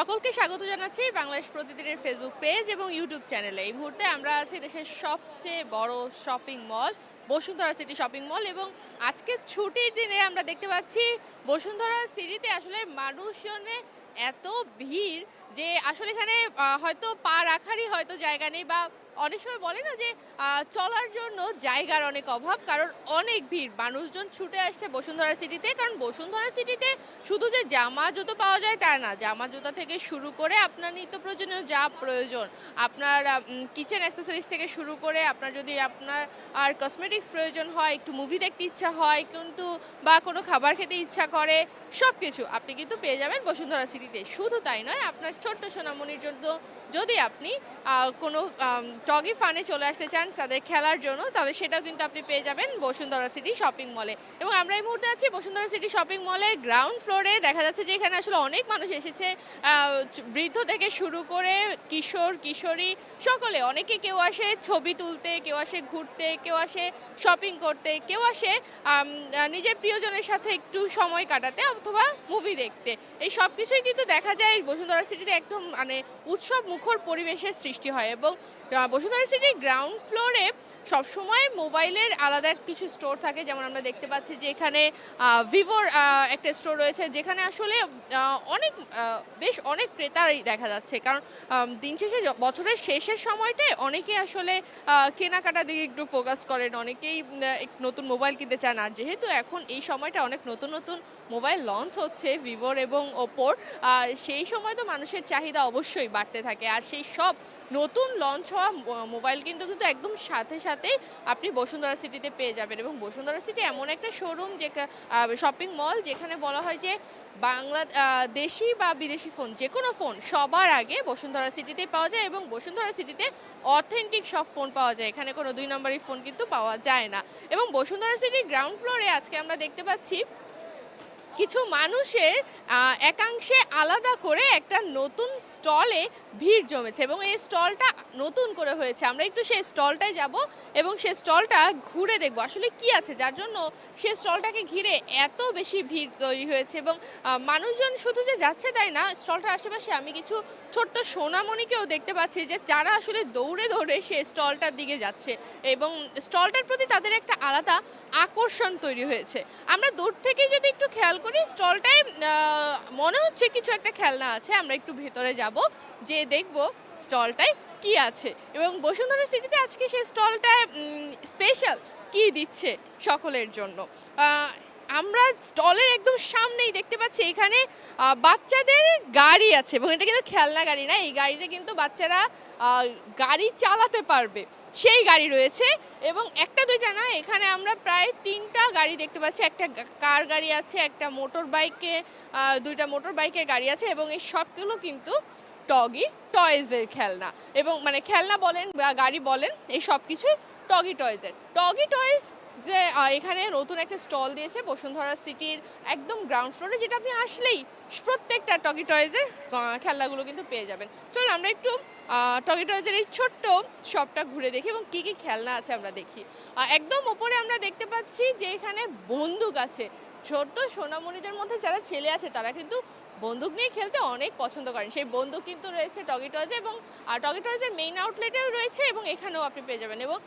সকলকে স্বাগত জানাচ্ছি বাংলাদেশ প্রতিদিনের ফেসবুক পেজ এবং ইউটিউব চ্যানেলে এই মুহূর্তে আমরা আছি দেশের সবচেয়ে বড় shopping mall Bashundhara city shopping mall এবং আজকে ছুটির দিনে আমরা দেখতে পাচ্ছি বসুন্ধরা সিটিতে আসলে মানুষজনে এত ভিড় যে আসলে এখানে হয়তো পা রাখারই হয়তো জায়গা নেই বা অনেক সময় বলে না যে চলার জন্য জায়গার অনেক অভাব, কারণ অনেক ভিড়। মানুষজন ছুটে আসছে বসুন্ধরা সিটিতে, কারণ বসুন্ধরা সিটিতে শুধু যে জামা জুতো পাওয়া যায় তা না, জামা জুতো থেকে শুরু করে আপনার নিত্য প্রয়োজনীয় যা প্রয়োজন, আপনার কিচেন অ্যাক্সেসরিজ থেকে শুরু করে আপনার যদি আপনার, আর কসমেটিক্স প্রয়োজন হয়, একটু মুভি দেখতে ইচ্ছা হয়, কিন্তু বা কোনো খাবার খেতে ইচ্ছা করে সব কিছু আপনি কিন্তু পেয়ে যাবেন বসুন্ধরা সিটিতে। শুধু তাই নয়, আপনার ছোট্ট সোনামণির জন্য যদি আপনি কোনো টগি ফানে চলে আসতে চান তাদের খেলার জন্য, তাহলে সেটাও কিন্তু আপনি পেয়ে যাবেন বসুন্ধরা সিটি শপিং মলে। এবং আমরা এই মুহূর্তে আছি বসুন্ধরা সিটি শপিং মলের গ্রাউন্ড ফ্লোরে। দেখা যাচ্ছে যে এখানে আসলে অনেক মানুষ এসেছে বৃদ্ধ থেকে শুরু করে কিশোর, কিশোরী, সকলে। অনেকে কেউ আসে ছবি তুলতে, কেউ আসে ঘুরতে, কেউ আসে শপিং করতে, কেউ আসে নিজের প্রিয়জনের সাথে একটু সময় কাটাতে অথবা মুভি দেখতে। এই সব কিছুই কিন্তু দেখা যায় বসুন্ধরা সিটিতে একদম মানে উৎসব মুখর পরিবেশের সৃষ্টি হয় এবং বসুন্ধরা সিটির গ্রাউন্ড ফ্লোরে সবসময় মোবাইলের আলাদা কিছু স্টোর থাকে। যেমন আমরা দেখতে পাচ্ছি যে এখানে ভিভোর একটা স্টোর রয়েছে যেখানে আসলে অনেক বেশ অনেক ক্রেতারই দেখা যাচ্ছে। কারণ দিন শেষে বছরের শেষের সময়টায় অনেকেই আসলে কেনাকাটার দিকে একটু ফোকাস করেন। অনেকেই নতুন মোবাইল কিনতে চান। আর যেহেতু এখন এই সময়টা অনেক নতুন নতুন মোবাইল লঞ্চ হচ্ছে ভিভোর এবং ওপোর সেই সময় তো মানুষের চাহিদা অবশ্যই বাড়তে থাকে। আর সেই সব নতুন লঞ্চ হওয়া মোবাইল কিন্তু কিন্তু একদম সাথে সাথেই আপনি বসুন্ধরা সিটিতে পেয়ে যাবেন। এবং বসুন্ধরা সিটি এমন একটা শোরুম যে শপিং মল যেখানে বলা হয় যে বাংলা দেশি বা বিদেশি ফোন যে কোনো ফোন সবার আগে বসুন্ধরা সিটিতে পাওয়া যায় এবং বসুন্ধরা সিটিতে অথেন্টিক সব ফোন পাওয়া যায়। এখানে কোনো দুই নম্বরই ফোন কিন্তু পাওয়া যায় না। এবং বসুন্ধরা সিটির গ্রাউন্ড ফ্লোরে আজকে আমরা দেখতে পাচ্ছি কিছু মানুষের একাংশে আলাদা করে একটা নতুন স্টলে ভিড় জমেছে এবং এই স্টলটা নতুন করে হয়েছে। আমরা একটু সেই স্টলটায় যাব এবং সেই স্টলটা ঘুরে দেখব। আসলে কি আছে? যার জন্য সেই স্টলটাকে ঘিরে এত বেশি ভিড় তৈরি হয়েছে এবং মানুষজন শুধু যে যাচ্ছে তাই না, স্টলটার আশেপাশে আমি কিছু ছোট্ট সোনামণিকেও দেখতে পাচ্ছি যে যারা আসলে দৌড়ে দৌড়ে সে স্টলটার দিকে যাচ্ছে এবং স্টলটার প্রতি তাদের একটা আলাদা আকর্ষণ তৈরি হয়েছে। আমরা দূর থেকে যদি একটু খেয়াল করি স্টলটায় মনে হচ্ছে কিছু একটা খেলনা আছে, আমরা একটু ভেতরে যাব যে দেখব স্টলটায় কি আছে। এবং বসুন্ধরা সিটিতে আজকে সেই স্টলটায় স্পেশাল কি দিচ্ছে সকলের জন্য। আমরা স্টলের একদম সামনেই দেখতে পাচ্ছি, এখানে বাচ্চাদের গাড়ি আছে এবং এটা কিন্তু খেলনা গাড়ি না, এই গাড়িতে কিন্তু বাচ্চারা গাড়ি চালাতে পারবে। সেই গাড়ি রয়েছে এবং একটা দুইটা না, এখানে আমরা প্রায় তিনটা গাড়ি দেখতে পাচ্ছি, একটা কার গাড়ি আছে, একটা মোটর বাইকে দুইটা মোটর বাইকের গাড়ি আছে এবং এই সবগুলো কিন্তু টগি টয়েজের খেলনা এবং মানে খেলনা বলেন বা গাড়ি বলেন, এই সব কিছুই টগি টয়েজের। টগি টয়েজ যে এখানে নতুন একটা স্টল দিয়েছে বসুন্ধরা সিটির একদম গ্রাউন্ড ফ্লোরে যেটা আপনি আসলেই প্রত্যেকটা টগি টয়েজের খেলনাগুলো কিন্তু পেয়ে যাবেন। চলুন আমরা একটু টগি টয়েজের এই ছোট্ট শপটা ঘুরে দেখি এবং কী কী খেলনা আছে আমরা দেখি। একদম ওপরে আমরা দেখতে পাচ্ছি যে, এখানে বন্দুক আছে। ছোট্ট সোনামণিদের মধ্যে যারা ছেলে আছে, তারা কিন্তু বন্দুক নিয়ে খেলতে অনেক পছন্দ করেন। সেই বন্দুক কিন্তু রয়েছে টগি টয়েজে এবং টগি টয়েজের মেইন আউটলেটেও রয়েছে এবং এখানেও আপনি পেয়ে যাবেন এবং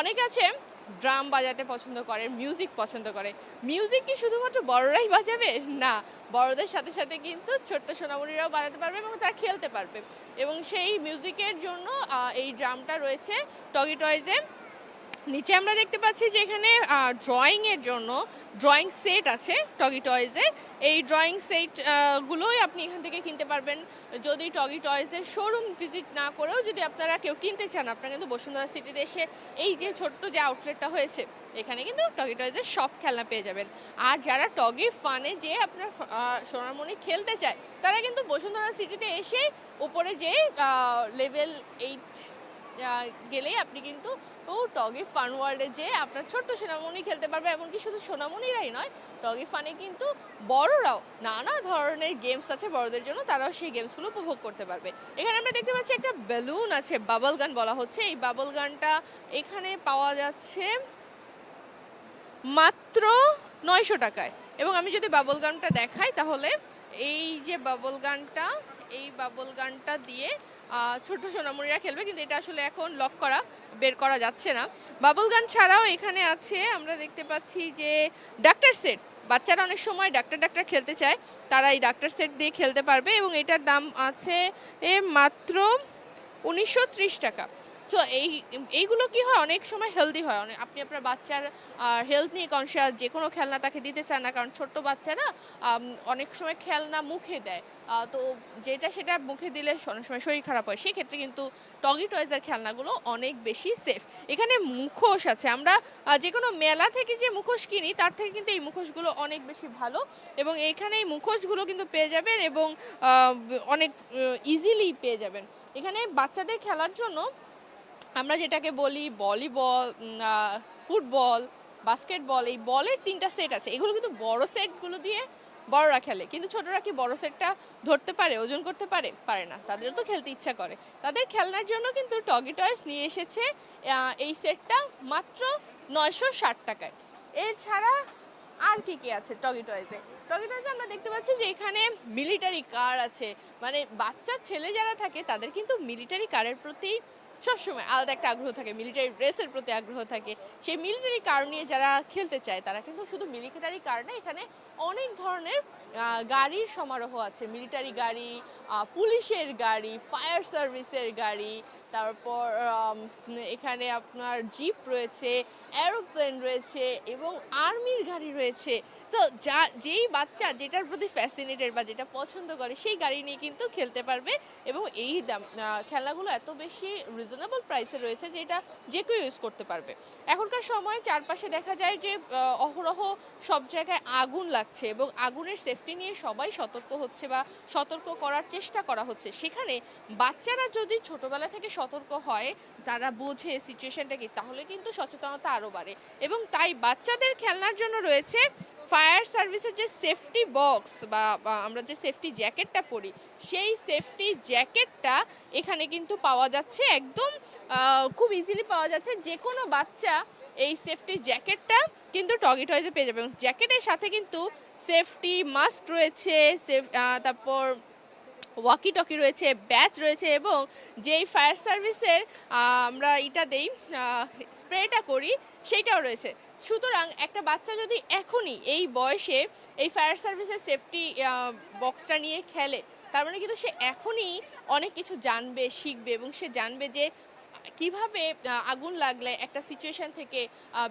অনেক আছে ড্রাম বাজাতে পছন্দ করে মিউজিক পছন্দ করে। মিউজিক কি শুধুমাত্র বড়রাই বাজাবে? না, বড়দের সাথে সাথে কিন্তু ছোট্ট সোনামণিরাও বাজাতে পারবে এবং তারা খেলতে পারবে। এবং সেই মিউজিকের জন্য এই ড্রামটা রয়েছে টগি টয়েজে নিচে আমরা দেখতে পাচ্ছি যে এখানে ড্রয়িংয়ের জন্য ড্রয়িং সেট আছে টগি টয়েজের। এই ড্রয়িং সেট গুলোই আপনি এখান থেকে কিনতে পারবেন। যদি টগি টয়েজের শোরুম ভিজিট না করেও যদি আপনারা কেউ কিনতে চান, আপনারা কিন্তু বসুন্ধরা সিটিতে এসে এই যে ছোট্ট যে আউটলেটটা হয়েছে, এখানে কিন্তু টগি টয়েজের সব খেলনা পেয়ে যাবেন। আর যারা টগি ফানে যে আপনার সোনারমণি খেলতে চায়, তারা কিন্তু বসুন্ধরা সিটিতে এসে উপরে যে লেভেল এইট গেলেই আপনি কিন্তু, ও টগি ফান ওয়ার্ল্ডে যে আপনার ছোট্ট সোনামণি খেলতে পারবে এমনকি শুধু সোনামণিরাই নয়, টগি ফানে কিন্তু বড়রাও নানা ধরনের গেমস আছে বড়দের জন্য, তারাও সেই গেমসগুলো উপভোগ করতে পারবে। এখানে আমরা দেখতে পাচ্ছি একটা বেলুন আছে বাবল গান বলা হচ্ছে। এই বাবল গানটা এখানে পাওয়া যাচ্ছে মাত্র নয়শো টাকায়। এবং আমি যদি বাবল গানটা দেখাই, তাহলে এই যে বাবল গানটা এই বাবল গানটা দিয়ে ছোট সোনামুড়িরা খেলবে, কিন্তু এটা আসলে এখন লক করা, বের করা যাচ্ছে না। বাবুল গান ছাড়াও এখানে আছে, আমরা দেখতে পাচ্ছি যে ডাক্তার সেট, বাচ্চারা অনেক সময় ডাক্তার ডাক্তার খেলতে চায়, তারা এই ডাক্তার সেট দিয়ে খেলতে পারবে এবং এটার দাম আছে, এ মাত্র উনিশশো ত্রিশ টাকা। তো এই, এইগুলো কি হয়? অনেক সময় হেলদি হয়। অনেক আপনি আপনার বাচ্চার হেলথ নিয়ে কনসিয়াস যে কোনো খেলনা তাকে দিতে চান না, কারণ ছোট্ট বাচ্চারা অনেক সময় খেলনা মুখে দেয়। তো যেটা সেটা মুখে দিলে অনেক সময় শরীর খারাপ হয়। সেক্ষেত্রে কিন্তু টগি টয়েজের খেলনাগুলো অনেক বেশি সেফ এখানে মুখোশ আছে। আমরা যে কোনো মেলা থেকে যে মুখোশ কিনি, তার থেকে কিন্তু এই মুখোশগুলো অনেক বেশি ভালো। এবং এখানে এই মুখোশগুলো কিন্তু পেয়ে যাবেন এবং অনেক ইজিলি পেয়ে যাবেন। এখানে বাচ্চাদের খেলার জন্য আমরা যেটাকে বলি ভলিবল ফুটবল, বাস্কেটবল, এই বলের তিনটা সেট আছে। এগুলো কিন্তু বড় সেটগুলো দিয়ে বড়রা খেলে। কিন্তু ছোটরা কি বড় সেটটা ধরতে পারে, ওজন করতে পারে? পারে না। তাদেরও তো খেলতে ইচ্ছা করে। তাদের খেলনার জন্য কিন্তু টগি টয়েস নিয়ে এসেছে এই সেটটা মাত্র নয়শো ষাট টাকায়। এছাড়া আর কি কি আছে টগি টয়েসে? টগি টয়েসে আমরা দেখতে পাচ্ছি যে এখানে মিলিটারি কার আছে। মানে বাচ্চা ছেলে যারা থাকে, তাদের কিন্তু মিলিটারি কারের প্রতি সবসময় আলাদা একটা আগ্রহ থাকে মিলিটারি ড্রেসের প্রতি আগ্রহ থাকে। সেই মিলিটারি কার নিয়ে যারা খেলতে চায়, তারা কিন্তু শুধু মিলিটারি কার না, এখানে অনেক ধরনের গাড়ির সমারোহ আছে। মিলিটারি গাড়ি পুলিশের গাড়ি ফায়ার সার্ভিসের গাড়ি, তারপর এখানে আপনার জিপ রয়েছে এরোপ্লেন রয়েছে এবং আর্মির গাড়ি রয়েছে। সো যা, যেই বাচ্চা যেটার প্রতি ফ্যাসিনেটেড বা যেটা পছন্দ করে, সেই গাড়ি নিয়ে কিন্তু খেলতে পারবে এবং এই দাম খেলাগুলো এত বেশি রিজনেবল প্রাইসে রয়েছে যে এটা যে কেউ ইউজ করতে পারবে। এখনকার সময় চারপাশে দেখা যায় যে অহরহ সব জায়গায় আগুন লাগছে এবং আগুনের সেফটি নিয়ে সবাই সতর্ক হচ্ছে বা সতর্ক করার চেষ্টা করা হচ্ছে। সেখানে বাচ্চারা যদি ছোটবেলা থেকে সতর্ক হয়, তারা বোঝে সিচুয়েশনটা কি, তাহলে কিন্তু সচেতনতা আরও বাড়ে। এবং তাই বাচ্চাদের খেলনার জন্য রয়েছে ফায়ার সার্ভিসের যে সেফটি বক্স বা আমরা যে সেফটি জ্যাকেটটা পরি, সেই সেফটি জ্যাকেটটা এখানে কিন্তু পাওয়া যাচ্ছে। একদম খুব ইজিলি পাওয়া যাচ্ছে। যে কোনো বাচ্চা এই সেফটি জ্যাকেটটা কিন্তু টগি টয়েজে পেয়ে যাবে। এবং জ্যাকেটের সাথে কিন্তু সেফটি মাস্ক রয়েছে, সেফ তারপর ওয়াকি টকি রয়েছে ব্যাচ রয়েছে এবং যেই ফায়ার সার্ভিসের আমরা এটা দেই স্প্রেটা করি, সেইটাও রয়েছে। সুতরাং একটা বাচ্চা যদি এখনই এই বয়সে এই ফায়ার সার্ভিসের সেফটি বক্সটা নিয়ে খেলে, তার মানে কিন্তু সে এখনই অনেক কিছু জানবে, শিখবে এবং সে জানবে যে কীভাবে আগুন লাগলে একটা সিচুয়েশন থেকে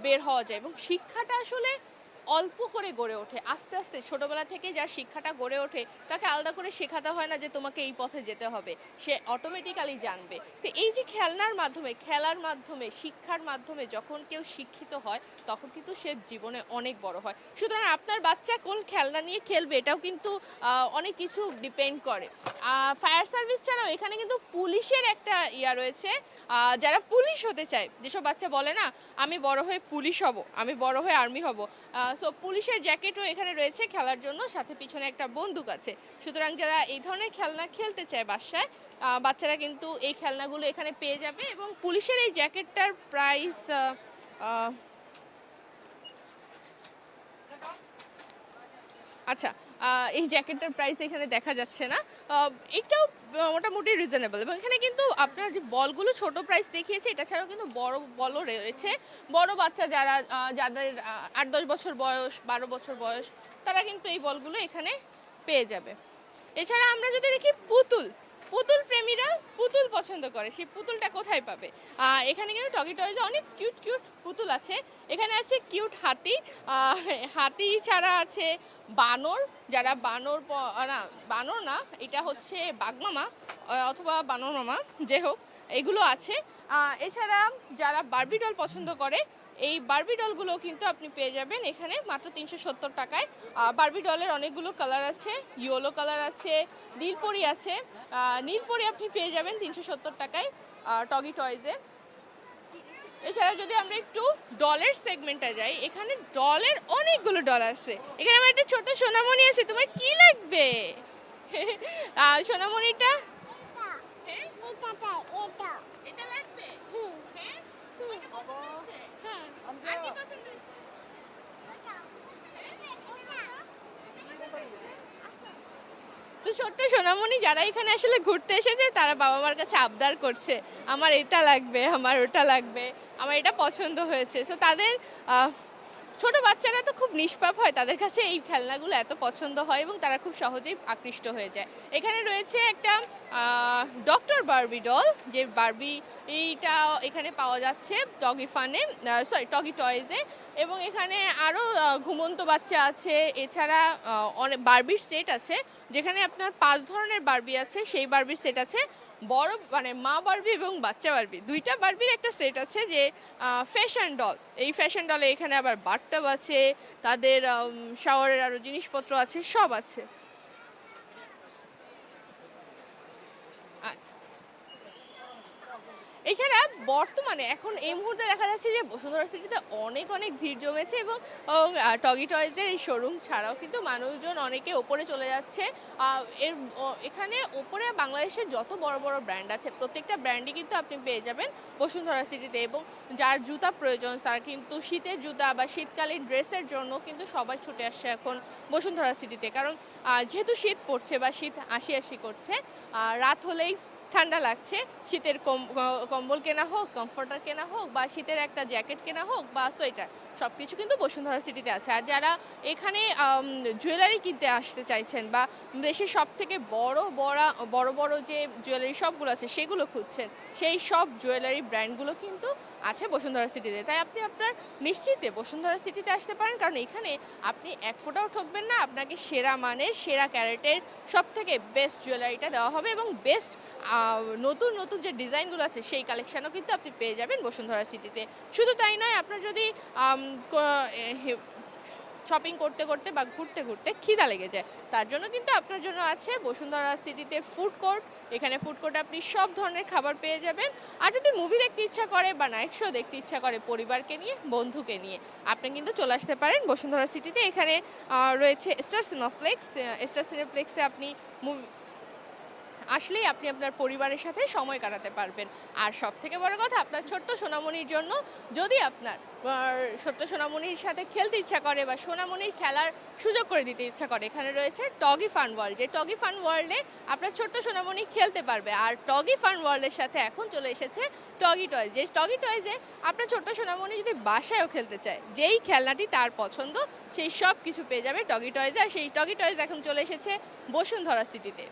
বের হওয়া যায় এবং শিক্ষাটা আসলে অল্প করে গড়ে ওঠে। আস্তে আস্তে ছোটবেলা থেকে যার শিক্ষাটা গড়ে ওঠে, তাকে আলাদা করে শেখাতে হয় না যে তোমাকে এই পথে যেতে হবে। সে অটোমেটিক্যালি জানবে। তো এই যে খেলনার মাধ্যমে, খেলার মাধ্যমে, শিক্ষার মাধ্যমে যখন কেউ শিক্ষিত হয়, তখন কিন্তু সে জীবনে অনেক বড় হয়। সুতরাং আপনার বাচ্চা কোন খেলনা নিয়ে খেলবে, এটাও কিন্তু অনেক কিছু ডিপেন্ড করে। ফায়ার সার্ভিস ছাড়াও এখানে কিন্তু পুলিশের একটা ইয়া রয়েছে। যারা পুলিশ হতে চায়, যেসব বাচ্চা বলে না, আমি বড় হয়ে পুলিশ হব, আমি বড় হয়ে আর্মি হব। সো পুলিশের জ্যাকেটও এখানে রয়েছে খেলার জন্য, সাথে পিছনে একটা বন্দুক আছে। সুতরাং যারা এই ধরনের খেলনা খেলতে চায় বাসায় বাচ্চারা কিন্তু এই খেলনাগুলো এখানে পেয়ে যাবে এবং পুলিশের এই জ্যাকেটটার প্রাইস আচ্ছা এই জ্যাকেটটার প্রাইস এখানে দেখা যাচ্ছে না। এটাও মোটামুটি রিজনেবল এবং এখানে কিন্তু আপনার যে বলগুলো ছোট প্রাইস দেখিয়েছে, এটা ছাড়াও কিন্তু বড় বলও রয়েছে। বড় বাচ্চা যারা যাদের আট দশ বছর বয়স, বারো বছর বয়স, তারা কিন্তু এই বলগুলো এখানে পেয়ে যাবে। এছাড়া আমরা যদি দেখি পুতুল। পুতুল প্রেমীরা পুতুল পছন্দ করে সেই পুতুলটা কোথায় পাবে? এখানে কিন্তু টগি টয়েজে অনেক কিউট কিউট পুতুল আছে। এখানে আছে কিউট হাতি হাতি ছাড়া আছে বানর, যারা বানর না বানর না, এটা হচ্ছে বাগমামা অথবা বানর মামা যে হোক, এগুলো আছে। এছাড়া যারা বারবি ডল পছন্দ করে এই বার্বি ডলগুলো কিন্তু আপনি পেয়ে যাবেন এখানে মাত্র তিনশো সত্তর টাকায়। বার্বি ডলের অনেকগুলো কালার আছে ইয়েলো কালার আছে নীলপরি আছে। নীলপরি আপনি পেয়ে যাবেন তিনশো সত্তর টাকায় টগি টয়েজে এছাড়া যদি আমরা একটু ডলের সেগমেন্টে যাই এখানে ডলের অনেকগুলো ডল আছে। এখানে আমার একটা ছোট সোনামণি আছে তোমার কি লাগবে? সোনামণিটা? হ্যাঁ? এটা লাগবে তো সত্যি সোনামণি, যারা এখানে আসলে ঘুরতে এসেছে, তারা বাবা মার কাছে আবদার করছে, আমার এটা লাগবে, আমার ওটা লাগবে, আমার এটা পছন্দ হয়েছে। সো তাদের ছোট বাচ্চারা তো খুব নিষ্পাপ হয়, তাদের কাছে এই খেলনাগুলো এত পছন্দ হয় এবং তারা খুব সহজেই আকৃষ্ট হয়ে যায়। এখানে রয়েছে একটা ডক্টর বার্বি ডল, যে বারবি এইটা এখানে পাওয়া যাচ্ছে টগি ফানে সরি টগি টয়েজে এবং এখানে আরও ঘুমন্ত বাচ্চা আছে, এছাড়া অনেক বার্বির সেট আছে, যেখানে আপনার পাঁচ ধরনের বার্বি আছে, সেই বারবির সেট আছে। বড় মানে মা বারবি এবং বাচ্চা বারবি। দুইটা বার্বির একটা সেট আছে যে ফ্যাশন ডল এই ফ্যাশন ডলে এখানে আবার বাথটাব আছে তাদের শাওয়ারের আরও জিনিসপত্র আছে সব আছে। এছাড়া বর্তমানে এখন এই মুহূর্তে দেখা যাচ্ছে যে বসুন্ধরা সিটিতে অনেক অনেক ভিড় জমেছে এবং টগি টয়েজের এই শোরুম ছাড়াও কিন্তু মানুষজন অনেকে ওপরে চলে যাচ্ছে। এর এখানে ওপরে বাংলাদেশের যত বড় বড় ব্র্যান্ড আছে, প্রত্যেকটা ব্র্যান্ডই কিন্তু আপনি পেয়ে যাবেন বসুন্ধরা সিটিতে এবং যার জুতা প্রয়োজন, তার কিন্তু শীতের জুতা বা শীতকালীন ড্রেসের জন্য কিন্তু সবাই ছুটে আসছে এখন বসুন্ধরা সিটিতে। কারণ যেহেতু শীত পড়ছে বা শীত আসি আসি করছে রাত হলেই ঠান্ডা লাগছে, শীতের কম- কম্বল কেনা হোক কমফোর্টার কেনা হোক, বা শীতের একটা জ্যাকেট কেনা হোক, বা সোয়েটার সব কিছু কিন্তু বসুন্ধরা সিটিতে আছে। আর যারা এখানে জুয়েলারি কিনতে আসতে চাইছেন, বা দেশের সব থেকে বড় বড় বড় বড় যে জুয়েলারি শপগুলো আছে, সেগুলো খুঁজছেন, সেই সব জুয়েলারি ব্র্যান্ডগুলো কিন্তু আছে বসুন্ধরা সিটিতে। তাই আপনি আপনার নিশ্চিতে বসুন্ধরা সিটিতে আসতে পারেন, কারণ এখানে আপনি এক ফোটাও ঠকবেন না। আপনাকে সেরা মানের, সেরা ক্যারেটের সব থেকে বেস্ট জুয়েলারিটা দেওয়া হবে এবং বেস্ট নতুন নতুন যে ডিজাইনগুলো আছে, সেই কালেকশানও কিন্তু আপনি পেয়ে যাবেন বসুন্ধরা সিটিতে। শুধু তাই নয়, আপনার যদি শপিং করতে করতে বা ঘুরতে ঘুরতে খিদা লেগে যায়। তার জন্য কিন্তু আপনার জন্য আছে বসুন্ধরা সিটিতে ফুড কোর্ট এখানে ফুড কোর্টে আপনি সব ধরনের খাবার পেয়ে যাবেন। আর যদি মুভি দেখতে ইচ্ছা করে বা নাইট শো দেখতে ইচ্ছা করে পরিবারকে নিয়ে, বন্ধুকে নিয়ে, আপনি কিন্তু চলে আসতে পারেন বসুন্ধরা সিটিতে। এখানে রয়েছে স্টার সিনোফ্লেক্স স্টার সিনোফ্লেক্সে আপনি মুভি আসলেই আপনি আপনার পরিবারের সাথে সময় কাটাতে পারবেন। আর সব থেকে বড় কথা, আপনার ছোট্ট সোনামণির জন্য যদি আপনার ছোট্ট সোনামণির সাথে খেলতে ইচ্ছা করে বা সোনামণির খেলার সুযোগ করে দিতে ইচ্ছা করে, এখানে রয়েছে টগি ফান ওয়ার্ল্ড। যে টগি ফান ওয়ার্ল্ডে আপনার ছোট্ট সোনামণি খেলতে পারবে। আর টগি ফান ওয়ার্ল্ডের সাথে এখন চলে এসেছে টগি টয় যে টগি টয়েজে আপনার ছোট্ট সোনামণি যদি বাসায়ও খেলতে চায়, যেই খেলনাটি তার পছন্দ, সেই সব কিছু পেয়ে যাবে টগি টয়জে। আর সেই টগি টয়েজ এখন চলে এসেছে বসুন্ধরা সিটিতে।